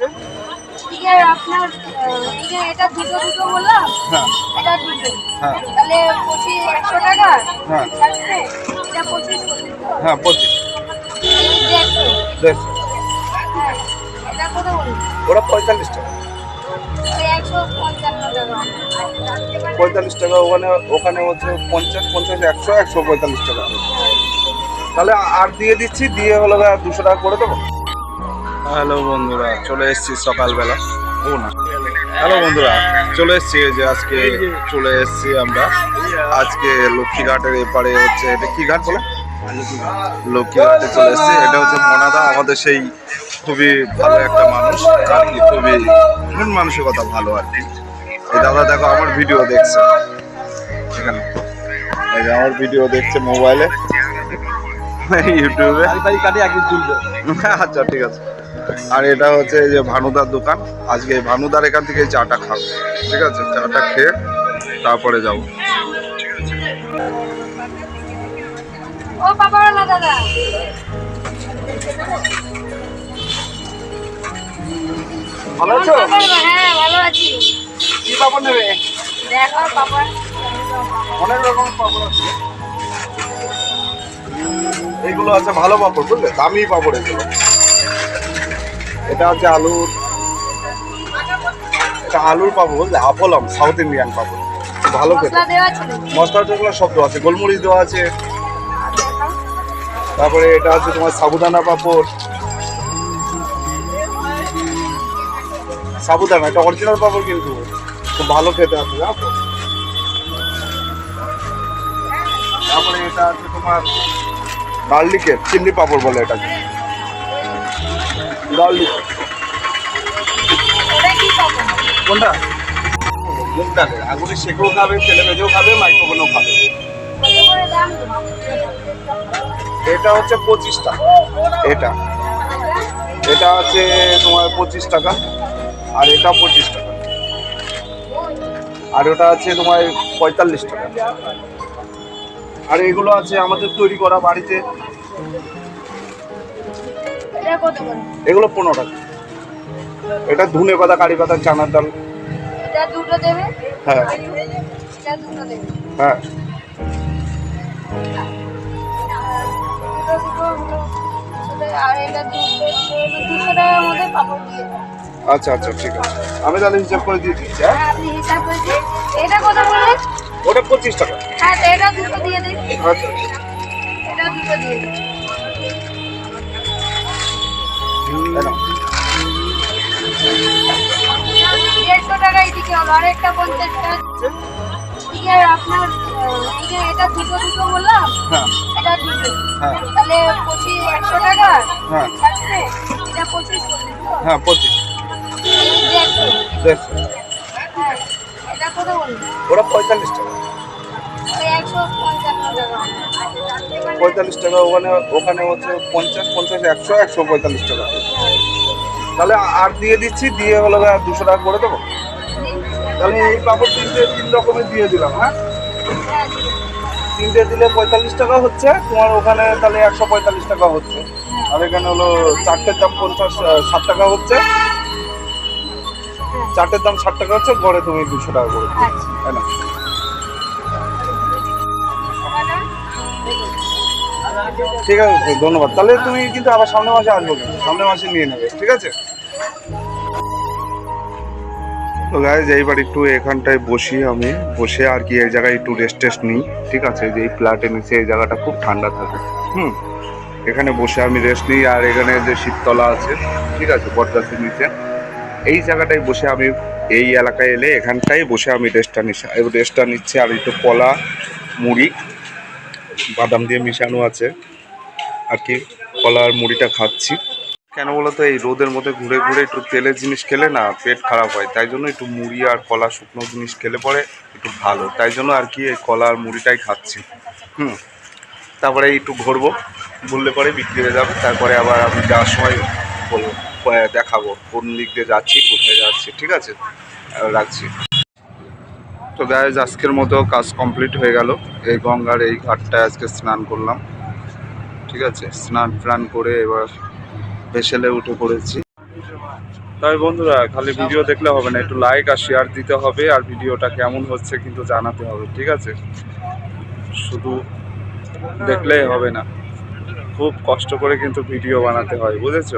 হচ্ছে ঠিক আপনার এই যে এটা দুটো দুটো বললাম হ্যাঁ। এটা দুটো। হ্যাঁ। তাহলে পঁচিশ একশো টাকা? হ্যাঁ। এটা পঁচিশ পঁচিশ হ্যাঁ পঁচিশ। এই দেড়শো। দেড়শো। হ্যাঁ এটা কত বলুন ওরা পঁয়তাল্লিশ টাকা। পঁয়তাল্লিশ টাকা ওখানে ওখানে হচ্ছে পঞ্চাশ পঞ্চাশ একশো একশো পঁয়তাল্লিশ টাকা। তাহলে আর দিয়ে দিচ্ছি দিয়ে হলো দুশো টাকা করে দেবো। হ্যালো বন্ধুরা চলে এসেছি সকালবেলা। ও না। হ্যালো বন্ধুরা চলে এসেছি এই যে আজকে চলে এসেছি আমরা। আজকে লক্ষ্মীঘাটের এপারে হচ্ছে এটা কি ঘাট বলে? লক্ষ্মীঘাটে চলে এসেছি। এটা হচ্ছে মনাদা আমাদের সেই খুবই ভালো একটা মানুষ। আর কি খুবই মন মানসিকতা ভালো আর কি। এই দাদা দেখো আমার ভিডিও দেখছে। এখানে। এই যে আমার ভিডিও দেখছে মোবাইলে। ইউটিউবে। আচ্ছা ঠিক আছে। আর এটা হচ্ছে এই যে ভানুদার দোকান। আজকে এই ভানুদার এখান থেকে চাটা খাব। ঠিক আছে? চাটা খেয়ে তারপরে যাব। ও বাবা না দাদা। ভালো আছো? হ্যাঁ ভালো আছি। কি পাপড় নেবে? দেখো পাপড় অনেক রকম পাপড় আছে। এগুলো আছে ভালো পাপড় বুঝলে? দামি পাপড় এগুলো। এটা হচ্ছে আলুর এটা আলুর পাবো বুঝলে আপলাম সাউথ ইন্ডিয়ান পাবো। ভালো খেতে। মশলা টসলা সব দেওয়া আছে গোলমরিচ দেওয়া আছে। তারপরে এটা হচ্ছে তোমার সাবুদানা পাপড়। সাবুদানা এটা অরিজিনাল পাপড় কিন্তু। খুব ভালো খেতে আছে তারপরে এটা হচ্ছে তোমার গার্লিকের চিল্লি পাপড় বলে এটাকে। পাপড় কোনটা? মুগ ডালের আগুনে সেকেও খাবে তেলে ভেজেও খাবে মাইক্রোভেনও খাবে। এটা হচ্ছে পঁচিশ টাকা। এটা। এটা আছে তোমার পঁচিশ টাকা আর এটা পঁচিশ টাকা। আর ওটা আছে তোমার পঁয়তাল্লিশ টাকা। আর এগুলো আছে আমাদের তৈরি করা বাড়িতে। এটা কত করে? এগুলো পনেরো টাকা। এটা ধনে পাতা কারি পাতা চানার ডাল। এটা দুটো দেবে? হ্যাঁ। এটা দুটো দেবে হ্যাঁ দুটো দুটো হলো আর এটা দুশো টাকার মধ্যে পাপড় দিয়ে আচ্ছা আচ্ছা ঠিক আছে। আমি তাহলে হিসাব করে দিয়ে দিচ্ছি হ্যাঁ? হ্যাঁ আপনি হিসাব করে দিন এটা কত বললেন? ওটা পঁচিশ টাকা। হ্যাঁ এটা দুটো দিয়ে দিন। আচ্ছা। এটা দুটো দিয়ে দিন। হলো টাকা আপনার এই যে এটা দুটো দুটো বললাম হ্যাঁ। এটা দুটো। হ্যাঁ। তাহলে পঁচিশ একশো টাকা? হ্যাঁ। এটা পঁচিশ হ্যাঁ পঁচিশ। দেড়শো দেড়শো এটা কত বলুন ওটা পঁয়তাল্লিশ টাকা। পঁয়তাল্লিশ টাকা ওখানে ওখানে হচ্ছে পঞ্চাশ পঞ্চাশ একশো একশো পঁয়তাল্লিশ টাকা। তাহলে আর দিয়ে দিচ্ছি দিয়ে হলো দুশো টাকা করে দেবো। তাহলে এই পাপড় তিনটে তিন রকমের দিয়ে দিলাম হ্যাঁ? হ্যাঁ। তিনটে দিলে পঁয়তাল্লিশ টাকা হচ্ছে তোমার ওখানে তাহলে একশো পঁয়তাল্লিশ টাকা হচ্ছে। আর এখানে হলো চারটের দাম পঞ্চাশ ষাট টাকা হচ্ছে। চারটের দাম ষাট টাকা হচ্ছে ঘরে তুমি দুশো টাকা করে। আচ্ছা। তাই না? ঠিক আছে ধন্যবাদ। তাহলে তুমি কিন্তু আবার সামনের মাসে আসব সামনের মাসে নিয়ে নেবে ঠিক আছে? তো গাইজ এইবার একটু এখানটায় বসি আমি। বসে আর কি এই জায়গায় একটু রেস্ট টেস্ট নিই, ঠিক আছে? যে এই ফ্ল্যাটে নিচে এই জায়গাটা খুব ঠান্ডা থাকে। হুম? এখানে বসে আমি রেস্ট নিই, আর এখানে যে শীততলা আছে, ঠিক আছে, বটগাছের নিচে। এই জায়গাটায় বসে আমি, এই এলাকায় এলে এখানটায় বসে আমি রেস্টটা নিচ্ছি রেস্টটা নিচ্ছি। আর একটু কলা, মুড়ি, বাদাম দিয়ে মিশানো আছে। আর কি কলা আর মুড়িটা খাচ্ছি। কেন বলতো, এই রোদের মধ্যে ঘুরে ঘুরে একটু তেলের জিনিস খেলে না পেট খারাপ হয়, তাই জন্য একটু মুড়ি আর কলা শুকনো জিনিস খেলে পরে একটু ভালো, তাই জন্য আর কি এই কলা আর মুড়িটাই খাচ্ছি। হুম, তারপরে একটু ঘুরবো, ঘুরলে পরে বিক্রি হয়ে যাবে, তারপরে আবার আমি যাওয়ার সময় বলব দেখাবো কোন দিক দিয়ে যাচ্ছি, কোথায় যাচ্ছি, ঠিক আছে? রাখছি। তো গাইজ আজকের মতো কাজ কমপ্লিট হয়ে গেল, এই গঙ্গার এই ঘাটটায় আজকে স্নান করলাম, ঠিক আছে? স্নান টান করে এবার ভেসেলে উঠে পড়েছি। তবে বন্ধুরা, খালি ভিডিও দেখলে হবে না, একটু লাইক আর শেয়ার দিতে হবে, আর ভিডিওটা কেমন হচ্ছে কিন্তু জানাতে হবে, ঠিক আছে? শুধু দেখলেই হবে না, খুব কষ্ট করে কিন্তু ভিডিও বানাতে হয়, বুঝেছ?